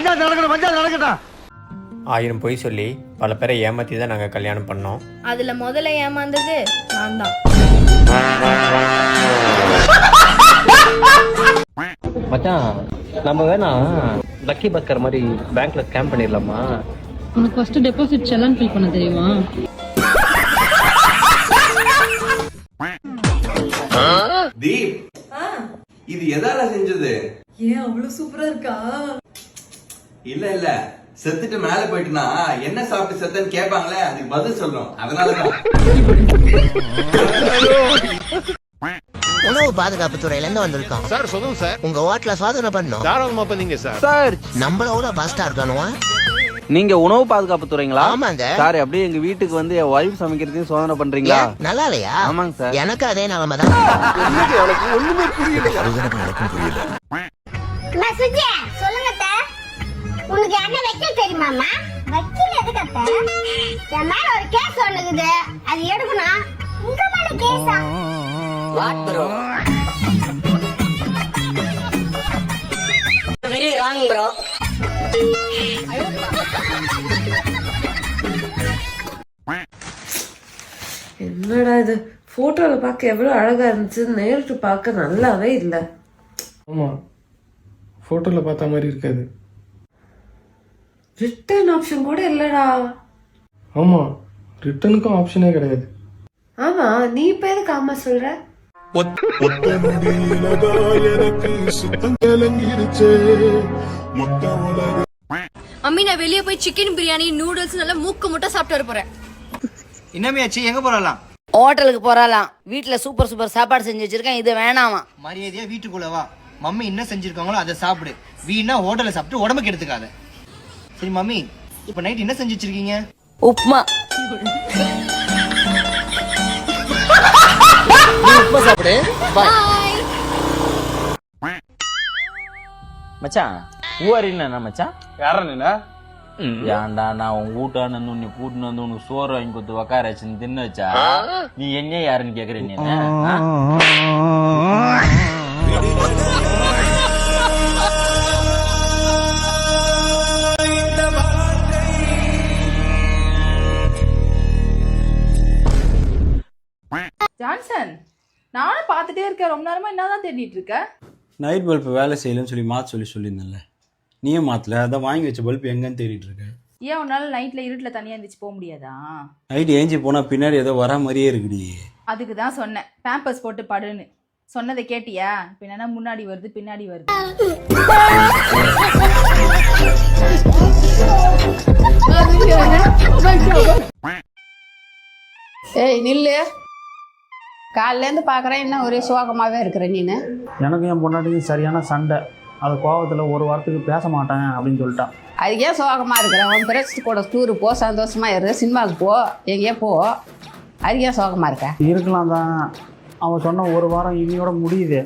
பஞ்சாயத்து நடக்கணும் பஞ்சாயத்து நடக்கட்டும். ஆயிரம் பொய் சொல்லி பல பேரை ஏமாற்றி தான் நாங்கள் கல்யாணம் பண்ணோம். அதுல முதல்ல ஏமாந்தது நான் தான். மச்சான் நம்ம வேணா லக்கி பஸ்கர் மாதிரி பேங்க்ல ஸ்கேம் பண்ணிடலாமா உனக்கு ஃபர்ஸ்ட் டெபாசிட் செலான் ஃபில் பண்ண தெரியுமா? தீப் இது எதால செஞ்சது? ஏன் அவ்வளவு சூப்பரா இருக்கா? இல்ல இல்ல. செத்துட்டு மேல போயிட்டுனா என்ன சாப்பிட்டு செத்தன்னு கேட்பாங்களே அதுக்கு பதில் சொல்லணும். அதனாலதான். உணவு பாதுகாப்பு துறையில இருந்து வந்திருக்கோம். சார் சொல்லுங்க சார். உங்க ஹோட்டல சோதனை பண்ணோம். தாராளமா பண்ணீங்க சார். சார். நம்மளோட பாஸ்டா இருக்கானுவா நீங்க உணவு பாதுகாப்பு துறைங்களா ஆமாங்க. சார் அப்படியே எங்க வீட்டுக்கு வந்து என் ஒய்ஃப் சமைக்கிறதையும் சோதனை பண்றீங்களா? நல்லா இல்லையா? ஆமாங்க சார். எனக்கு அதே நிலைமை தான். சொல்லுங்க அத்தை. உனக்கு என்ன வைக்கல் தெரியுமாமா வக்கீல் எதுக்கு அத்தை? என் மேல ஒரு கேஸ் ஒண்ணுக்குது. அது எடுக்கணும். உங்க மேல கேஸா என்னடா இது? போட்டோல பார்க்க எவ்வளவு அழகா இருந்துச்சு. நேரிட்டு பார்க்க நல்லாவே இல்ல. ஆமாம் ஃபோட்டோவில் பார்த்த மாதிரி இருக்காது. ரிட்டர்ன் ஆப்ஷன் கூட இல்லடா. ஆமாம் ரிட்டனுக்கும் ஆப்ஷனே கிடையாது. ஆமா நீ இப்ப எதுக்கு ஆமா சொல்ற? அம்மி நான் வெளியே போய் சிக்கன் பிரியாணி நூடுல்ஸ் நல்லா மூக்கு முட்டை சாப்பிட்டு வர போறேன். என்னமையாச்சு எங்க போறலாம் ஹோட்டலுக்கு போறாலாம் வீட்ல சூப்பர் சூப்பர் சாப்பாடு செஞ்சு வச்சிருக்கேன். இது வேணாமா. மரியாதையா வீட்டுக்குள்ள வா. மம்மி என்ன செஞ்சிருக்காங்களோ அதை சாப்பிடு. வீணா ஹோட்டல்ல சாப்பிட்டு உடம்புக்கு எடுத்துக்காத. சரி மம்மி இப்ப நைட் என்ன செஞ்சு வச்சிருக்கீங்க? உப்மா. மச்சான் ஊவாரின்னு என்ன மச்சான்? யாரா ஏன்டா நான் உன் வீட்டான உன்னை கூட்டின்னு வந்து உனக்கு சோறு வாங்கி கொடுத்து உக்கார வச்சுன்னு தின்னு வச்சா? நீ என்ன யாருன்னு கேக்குற நீ என்ன? ஜான்சன் நானும் பார்த்துட்டே இருக்கேன். ரொம்ப நேரமா என்னதான் தேடிட்டு இருக்க? நைட் பல்ப் வேலை செய்யலன்னு சொல்லி மாத்த சொல்லி சொல்லியிருந்தேன்ல. நீயே மாத்தல அதான் வாங்கி வச்ச பல்ப் எங்கன்னு தேடிட்டு இருக்க? ஏன் உன்னால நைட்ல இருட்டுல தனியா இருந்துச்சு போக முடியாதா? நைட் ஏஞ்சி போனா பின்னாடி ஏதோ வர மாதிரியே இருக்குடி. அதுக்கு தான் சொன்னேன். பேம்பர்ஸ் போட்டு படுன்னு. சொன்னதை கேட்டியா? இப்ப என்னன்னா முன்னாடி வருது பின்னாடி வருது. ஏய் நில்லு. காலையில இருந்து பாக்குறேன் என்ன ஒரே சோகமாவே இருக்கிற நீனு. எனக்கும் என் பொண்டாட்டிக்கும் சரியான சண்டை. அது கோவத்தில் ஒரு வாரத்துக்கு பேச மாட்டேன் அப்படின்னு சொல்லிட்டான். அதுக்கு ஏன் சோகமா இருக்கிற உன் பிரச்சனை கூட டூரு போ சந்தோஷமா இரு சினிமாவுக்கு போ எங்கேயோ போ. அதுக்கு ஏன் சோகமா இருக்க? இருக்கலாம் தான் அவன் சொன்ன ஒரு வாரம் இனியோட முடியுது.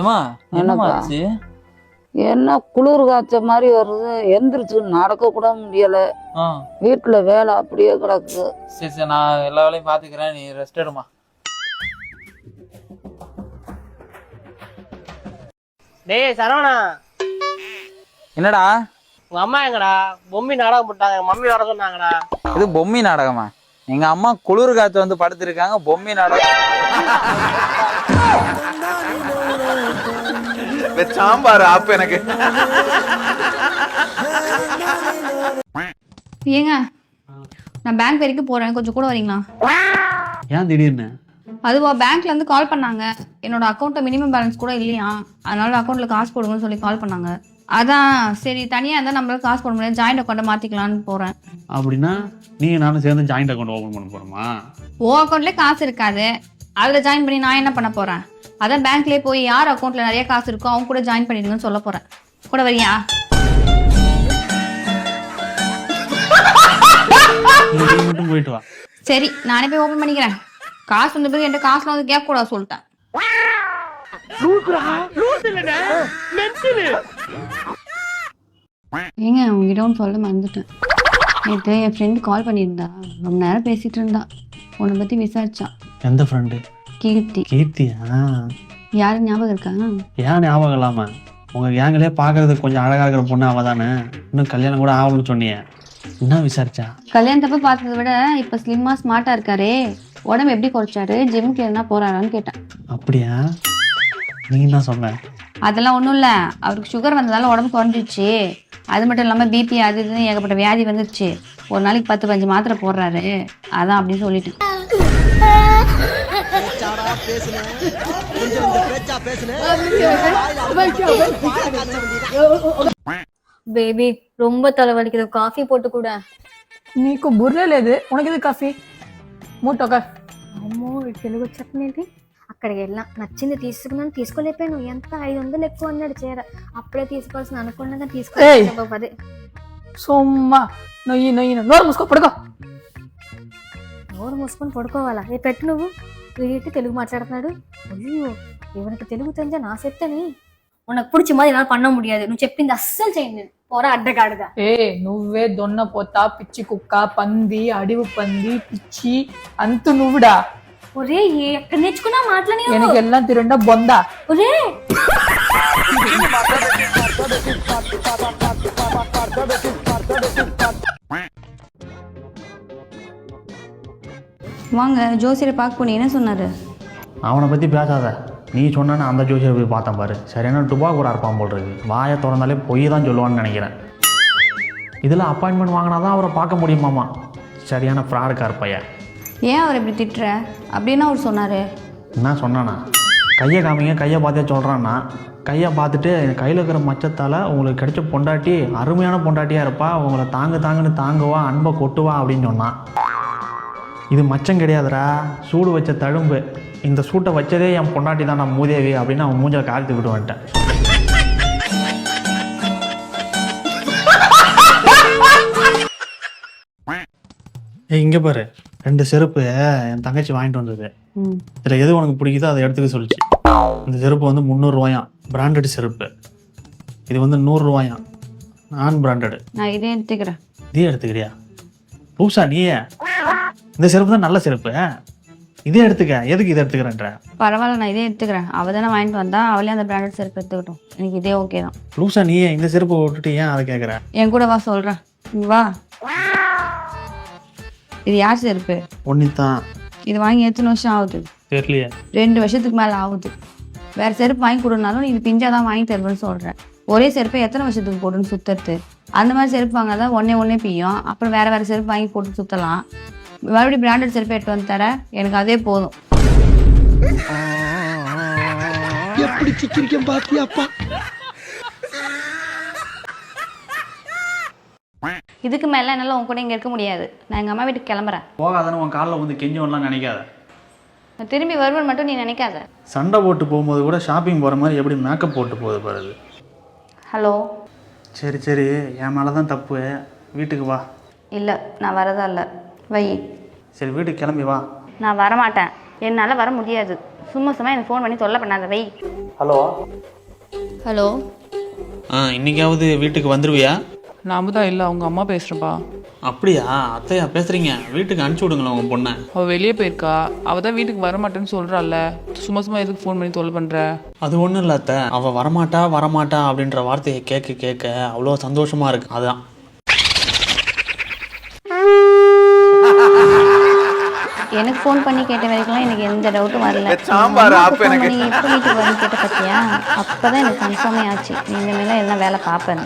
என்னம்மா என்னப்பா? ஆச்சு? என்ன குளிர் காய்ச்ச மாதிரி வருது எந்திரிச்சு நடக்க கூட முடியல. வீட்டுல வேலை அப்படியே கிடக்கு. சரி சரி நான் எல்லா வேலையும் பாத்துக்கிறேன் நீ ரெஸ்ட் எடுமா டேய் சரவணா. என்னடா? உங்க அம்மா எங்கடா? பொம்மி நாடகம் போட்டாங்க மம்மி வர சொன்னாங்கடா. இது பொம்மி நாடகமா? எங்க அம்மா குளிர் காத்து வந்து படுத்திருக்காங்க பொம்மி நாடகம். சாம்பார் ஆப்பு எனக்கு. ஏங்க நான் பேங்க் வரைக்கும் போறேன். கொஞ்சம் கூட வரீங்களா? ஏன் திடீர்னு? அதுவா பேங்க்ல இருந்து கால் பண்ணாங்க. என்னோட அக்கௌண்ட்ல மினிமம் பேலன்ஸ் கூட இல்லையா? அதனால அக்கௌண்ட்ல காசு போடுங்கன்னு சொல்லி கால் பண்ணாங்க. அதான் சரி தனியா இருந்தா நம்மளால காசு போட முடியாது. ஜாயிண்ட் அக்கௌண்ட்டை மாத்திக்கலாம்னு போறேன். அப்படின்னா நீங்கள் நானும் சேர்ந்து ஜாயிண்ட் அக்கௌண்ட் ஓப்பன் பண்ண போகிறோமா ஓ அக்கௌண்ட்ல காசு இருக்காது. அதுல ஜாயின் பண்ணி நான் என்ன பண்ண போறேன்? அதான் பேங்க்லயே போய் யார் அக்கௌண்ட்ல நிறைய காசு இருக்கோ அவங்க கூட ஜாயின் பண்ணிடுங்கன்னு சொல்ல போறேன். கூட வரியா? மட்டும் போயிட்டு வா. சரி நானே போய் ஓபன் பண்ணிக்கிறேன். காசு வந்த பிறகு என்கிட்ட காசுலாம் வந்து கேட்க கூடாது சொல்லிட்டேன். ஏங்க உங்ககிட்ட ஒன்று சொல்ல மறந்துட்டேன். நேற்று என் ஃப்ரெண்டு கால் பண்ணியிருந்தா. ரொம்ப நேரம் பேசிட்டு இருந்தா. உன்னை பற்றி விசாரிச்சான். எந்த ஃப்ரெண்டு கீர்த்தி. கீர்த்தியா யாரு ஞாபகம் இருக்கா? ஏன் ஞாபகம் இல்லாம? உங்க கேங்கிலே பார்க்கறதுக்கு கொஞ்சம் அழகா இருக்கிற பொண்ணு அவ தானே. இன்னும் கல்யாணம் கூட ஆகணும்னு சொன்னியே. என்ன விசாரிச்சா? கல்யாணத்தப்ப பார்த்ததை விட இப்போ ஸ்லிம்மா ஸ்மார்ட்டாக இருக்காரே. உடம்பு எப்படி குறைச்சாரு? ஜிம்முக்கு எதுனா போறாரான்னு கேட்டேன். அப்படியா? நீ என்ன சொன்ன? அதெல்லாம் ஒன்றும் இல்லை. அவருக்கு சுகர் வந்ததால உடம்பு குறைஞ்சிச்சு அது மட்டும் இல்லாமல் பிபி அது இதுன்னு ஏகப்பட்ட வியாதி வந்துருச்சு. ஒரு நாளைக்கு பத்து பஞ்சு மாத்திரை போடுறாரு. அதான் அப்படின்னு சொல்லிட்டு బేబీ ரொம்ப தலைவலிக்குது காஃபி போட்டு கூட నీకు బుర్రే లేదు ఉనకిది కాఫీ మూటొక అమ్మో వీడికి తెలుగు వచ్చేది అక్కడికి వెళ్ళా నచ్చింది తీసుకున్నాను తీసుకోలేకపోయాను ఎంత ఐదు వందలు ఎక్కువ అన్నాడు చీర అప్పుడే తీసుకోవాల్సిన అనుకున్నాగా ఏయ్! తీసుకోవాలి అదే సొమ్మ నొయ్యి నొయ్యి నోరు మూసుకో పడుకో నోరు మూసుకొని పడుకోవాలా ఏ పెట్టు నువ్వు వీడి తెలుగు మాట్లాడుతున్నాడు అయ్యో ఇవనికి తెలుగు தெரிஞ்சா நான் செத்தனே உனக்கு பிடிச்ச மாதிரி என்னால பண்ண முடியாது నువ్వు చెప్పింది అస్సలు చేయను పోరా అడ్డగాడుగా ఏ నువ్వే దొన్న పోత పిచ్చి కుక్క పంది అడివి పంది పిచ్చి అంతు నువ్వుడా ఒరే ఏ- ఎక్కడ నేర్చుకున్నా మాటలని ఎనకెల్లా తిరుండ బొంద ఒరే வாங்க ஜோசியரை பார்க்க போனீங்க என்ன சொன்னாரு? அவனை பற்றி பேசாத. நீ சொன்னா அந்த ஜோசியரை போய் பார்த்தேன் பாரு. சரியான டுபாக்கூரா இருப்பான் போல் இருக்கு. வாயை திறந்தாலே பொய் தான் சொல்லுவான்னு நினைக்கிறேன். இதில் அப்பாயின்மெண்ட் வாங்கினா தான் அவரை பார்க்க முடியுமாமா சரியான ஃப்ராடுக்கார் பையன். ஏன் அவர் இப்படி திட்டுற? அப்படின்னு அவர் சொன்னாரு. என்ன சொன்னானா? கையை காமிங்க கையை பார்த்தே சொல்கிறான்னா கையை பார்த்துட்டு கையில் இருக்கிற மச்சத்தால் உங்களுக்கு கிடைச்ச பொண்டாட்டி அருமையான பொண்டாட்டியாக இருப்பா. உங்களை தாங்கு தாங்குன்னு தாங்குவா அன்பை கொட்டுவா அப்படின்னு சொன்னான். இது மச்சம் கிடையாதுடா. சூடு வச்ச தழும்பு. இந்த சூட்டை வச்சதே என் பொண்டாட்டி தான் நான் மூதேவி அப்படின்னு அவன் மூஞ்ச காலத்து விட்டு வந்துட்டேன் ஏய் இங்கே பாரு. ரெண்டு செருப்பு என் தங்கச்சி வாங்கிட்டு வந்தது. இதில் எது உனக்கு பிடிக்குதோ அதை எடுத்துக்க சொல்லிச்சு. இந்த செருப்பு வந்து முந்நூறுரூவாயாம் பிராண்டட் செருப்பு. இது வந்து நூறுரூவாயாம் நான் பிராண்டடு நான் இதே எடுத்துக்கிறேன். இதே எடுத்துக்கிறியா? பூசா நீயே? இந்த செருப்பு தான் நல்ல செருப்பு இதே எடுத்துக்க. எதுக்கு இதை எடுத்துக்கிறேன்ற? பரவாயில்ல நான் இதே எடுத்துக்கிறேன். அவள் தானே வாங்கிட்டு வந்தா அவளே அந்த பிராண்டட் செருப்பு எடுத்துக்கிட்டோம். எனக்கு இதே ஓகே தான். லூசா நீயே இந்த செருப்பை விட்டுட்டு ஏன் அதை கேட்குற என் கூட வா சொல்கிறேன் வா. இது யார் செருப்பு ஒன்று தான் இது வாங்கி எத்தனை வருஷம் ஆகுது? தெரியலையே. ரெண்டு வருஷத்துக்கு மேலே ஆகுது. வேற செருப்பு வாங்கி கொடுனாலும் நீ இது பிஞ்சா தான் வாங்கி தருவேன்னு சொல்கிறேன் ஒரே செருப்பை எத்தனை வருஷத்துக்கு போட்டுன்னு சுத்துறது? அந்த மாதிரி செருப்பு வாங்கினா ஒன்னே ஒன்னே பியும். அப்புறம் வேற வேற செருப்பு வாங்கி போட்டு சுத்தலாம். மறுபடியும் பிராண்டட் செருப்பு எடுத்து வந்து தர எனக்கு அதே போதும். எப்படி சிக்கிரிக்கம் பாத்தியாப்பா இதுக்கு மேலே என்னால் உன் கூட இங்கே இருக்க முடியாது. நான் எங்கள் அம்மா வீட்டுக்கு கிளம்புறேன். போகாதானே உன் காலில் வந்து கெஞ்சவன்லாம் நினைக்காத. நான் திரும்பி வருவேன் மட்டும் நீ நினைக்காத. சண்டை போட்டு போகும்போது கூட ஷாப்பிங் போகிற மாதிரி எப்படி மேக்கப் போட்டு போகுது பாருது ஹலோ சரி சரி. என் மேலே தான் தப்பு. வீட்டுக்கு வா. இல்லை நான் வரதா இல்லை. வை. சரி வீட்டுக்கு கிளம்பி வா. நான் வரமாட்டேன். என்னால் வர முடியாது. சும்மா சும்மா எனக்கு ஃபோன் பண்ணி தொல்லை பண்ணாத வை. ஹலோ? ஹலோ? ஆ இன்னைக்காவது வீட்டுக்கு வந்துருவியா? நாம தான் இல்லை அவங்க அம்மா பேசுகிறப்பா அப்படியா? அத்தையா பேசுறீங்க. வீட்டுக்கு அனுப்பிச்சி விடுங்களேன் உங்க பொண்ணை. அவள் வெளியே போயிருக்கா. அவள் தான் வீட்டுக்கு வர மாட்டேன்னு சொல்கிறாள்ல சும்மா சும்மா எதுக்கு ஃபோன் பண்ணி தொல்லை பண்ணுற அது ஒன்றும் இல்லை அத்தை. அவள் வரமாட்டா வரமாட்டா அப்படின்ற வார்த்தையை கேட்க கேட்க அவ்வளோ சந்தோஷமா இருக்கு. அதான். எனக்கு ஃபோன் பண்ணி கேட்ட வரைக்கும் எனக்கு எந்த டவுட்டும் வரல. சாம்பார் அம்மாவுக்கு எனக்கு. எப்போ வீட்டுக்கு வரணும் கேட்ட பார்த்தியா? அப்போ தான் எனக்கு கன்ஃபார்மே ஆச்சு. நீ இனிமேல் எல்லாம் வேலை பார்ப்பேன்